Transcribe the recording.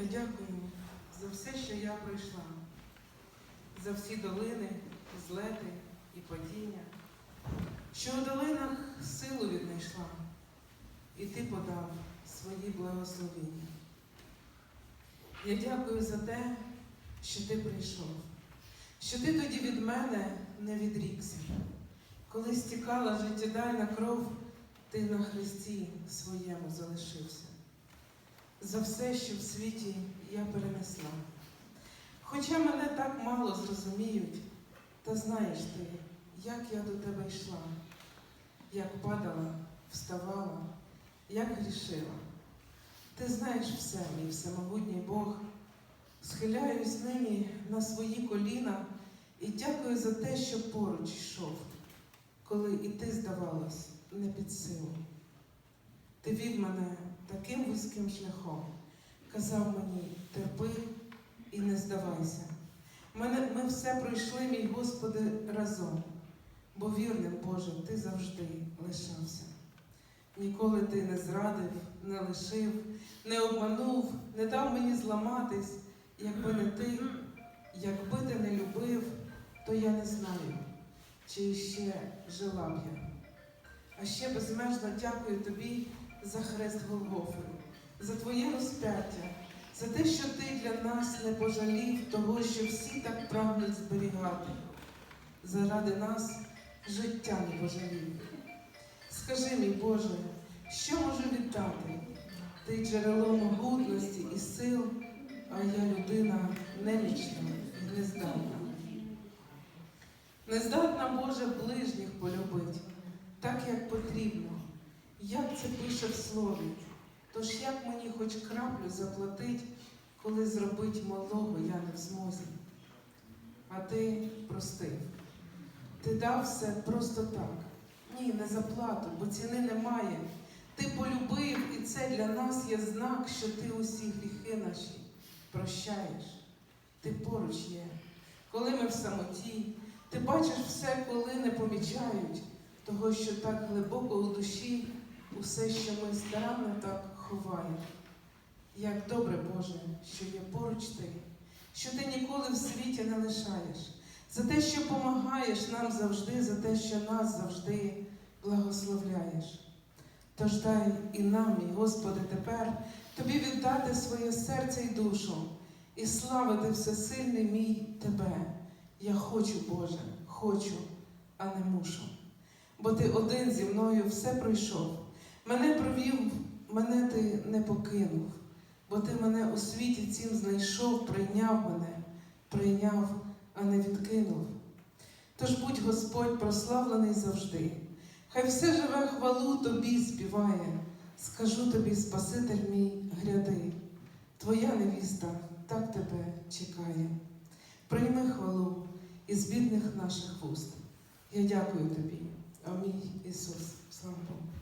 Я дякую за все, що я пройшла, за всі долини, злети і падіння, що у долинах силу віднайшла, і ти подав свої благословіння. Я дякую за те, що ти прийшов, що ти тоді від мене не відрікся. Коли стікала життєдайна кров, ти на хресті своєму залишився. За все, що в світі я перенесла. Хоча мене так мало зрозуміють, та знаєш ти, як я до тебе йшла, як падала, вставала, як грішила. Ти знаєш все, мій всемогутній Бог. Схиляюсь нині на свої коліна і дякую за те, що поруч йшов, коли і ти, здавалось, не під силу. Ти вів мене таким вузьким шляхом, казав мені, терпи і не здавайся. Мене, ми все пройшли, мій Господи, разом, бо вірним, Боже, ти завжди лишався. Ніколи ти не зрадив, не лишив, не обманув, не дав мені зламатись, якби не ти, якби ти не любив, то я не знаю, чи ще жила б я. А ще безмежно дякую тобі за хрест Голгофи, за твоє розп'яття, за те, що ти для нас не пожалів того, що всі так прагнуть зберігати. Заради нас життя не пожалів. Скажи, мій Боже, що можу віддати? Ти джерело могутності і сил, а я людина немічна і нездатна. Нездатна, Боже, ближніх полюбить, так як потрібно. Як це пише в слові? Тож як мені хоч краплю заплатить, коли зробить малого я не в змозі? А ти простив. Ти дав все просто так. Ні, не за плату, бо ціни немає. Ти полюбив, і це для нас є знак, що ти усі гріхи наші прощаєш. Ти поруч є. Коли ми в самоті, ти бачиш все, коли не помічають того, що так глибоко у душі, усе, що ми старанно так ховаємо. Як добре, Боже, що є поруч ти, що ти ніколи в світі не лишаєш, за те, що помагаєш нам завжди, за те, що нас завжди благословляєш. Тож дай і нам, мій Господи, тепер тобі віддати своє серце і душу і славити всесильний мій Тебе. Я хочу, Боже, хочу, а не мушу. Бо ти один зі мною все пройшов. Мене провів, мене ти не покинув, бо ти мене у світі цим знайшов, прийняв мене, прийняв, а не відкинув. Тож будь Господь прославлений завжди. Хай все живе хвалу тобі співає, скажу тобі, Спаситель мій, гряди, твоя невіста так тебе чекає. Прийми хвалу із бідних наших вуст. Я дякую тобі, а мій Ісус, слава Богу.